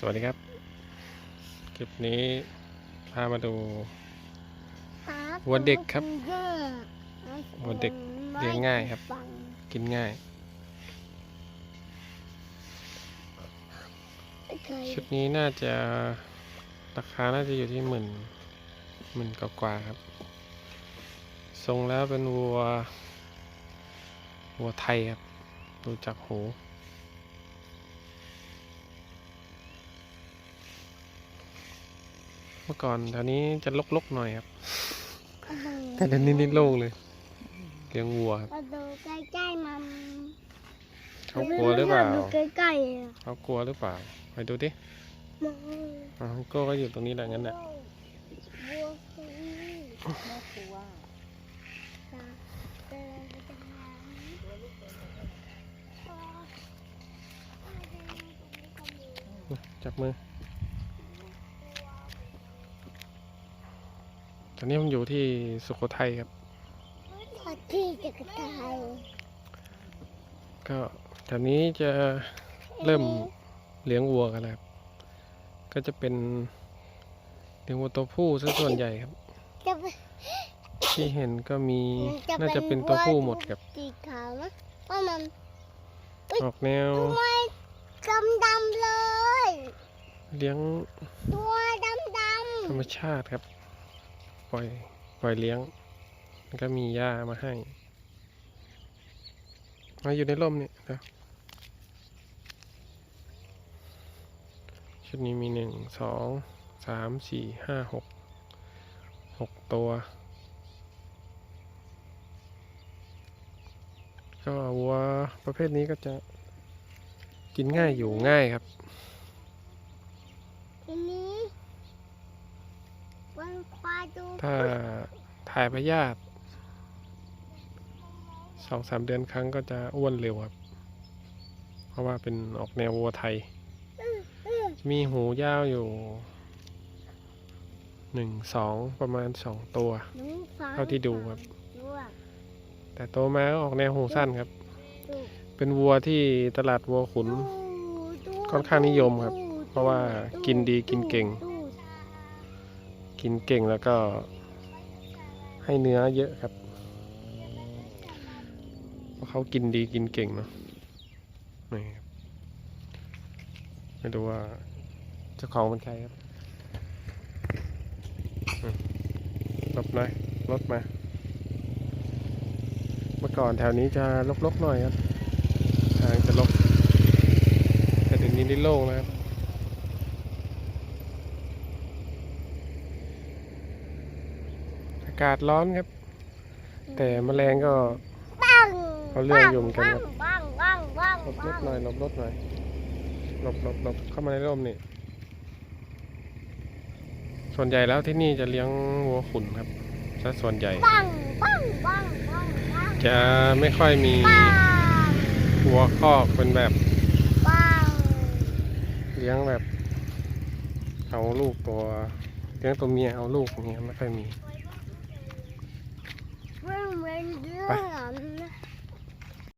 สวัสดีครับ คลิปนี้พามาดูหัวเด็กครับหัวเด็กเลี้ยงง่ายครับ กินง่าย ชุดนี้น่าจะราคาน่าจะอยู่ที่หมื่นหมื่นกว่าๆครับ ทรงแล้วเป็นวัว วัวไทยครับ ดูจากหู เมื่อก่อนแถวนี้จะลกๆหน่อยครับ แต่เดี๋ยวนี้นี่โล่งเลยเลี้ยงวัวครับมาดูใกล้ๆมันเขากลัวหรือเปล่าดูใกล้ๆอะเขากลัวหรือเปล่าไปดูดิมองอ๋อโก้ก็อยู่ตรงนี้แหละงั้นน่ะวัวสีแม่ครัวตาเดินไปทางนั้นจับมือ ตอนนี้ผมอยู่ที่สุโขทัยครับพอที่จะกระจายก็แถวนี้จะเริ่มเลี้ยงวัวกันแล้วครับ ก็จะเป็นเลี้ยงวัวตัวผู้ซะส่วนใหญ่ครับ จะไปที่เห็นก็มีจะน่าจะเป็นตัวผู้หมดครับ สีขาวนะเพราะมันออกแนวไม่ดำดำๆเลย เลี้ยงตัวดำดธรรมชาติครับ ปล่อยปล่อยเลี้ยงแล้วก็มีหญ้ามาให้มาอยู่ในร่มนี่เดี๋ยวชุดนี้มีหนึ่งสองสามสี่ห้าหกหกตัว ก็วัวประเภทนี้ก็จะกินง่ายอยู่ง่ายครับำทีนี้วันควายดู ถ้าถ่ายพยาธิสองสามเดือนครั้งก็จะอ้วนเร็วครับ เพราะว่าเป็นออกแนววัวไทย มีหูยาวอยู่หนึ่งสองประมาณสองตัวหนูฟังเท่าที่ดูครับดูอะแต่โตมาก็ออกแนวหูสั้นครับดูเป็นวัวที่ตลาดวัวขุนดูค่อนข้างนิยมครับดูเพราะว่ากินดีกินเก่งดู กินเก่งแล้วก็ให้เนื้อเยอะครับเพราะเขากินดีกินเก่งเนาะนี่ครับไม่รู้ว่าเจ้าของเป็นใครครับอืมหลบหน่อยรถมา เมื่อก่อนแถวนี้จะลกๆหน่อยครับ ทางจะลกแต่เดี๋ยวนี้ได้โล่งแล้วครับากาศร้อนครับ แต่แมลงก็ปังเอาเรื่องอยู่เหมือนกันครับปังปังปังหลบรปัถงหน่อยหลบรถหน่อยหลบหลบหลบเข้ามาในร่มนี่ ส่วนใหญ่แล้วที่นี่จะเลี้ยงวัวขุนครับซะส่วนใหญ่ปังปังปังปังปังจะไม่ค่อยมีปังวัวคอกเป็นแบบปังเลี้ยงแบบ เอาลูกตัวเลี้ยงตัวเมียเอาลูกอย่างเงี้ยไม่ค่อยมี มั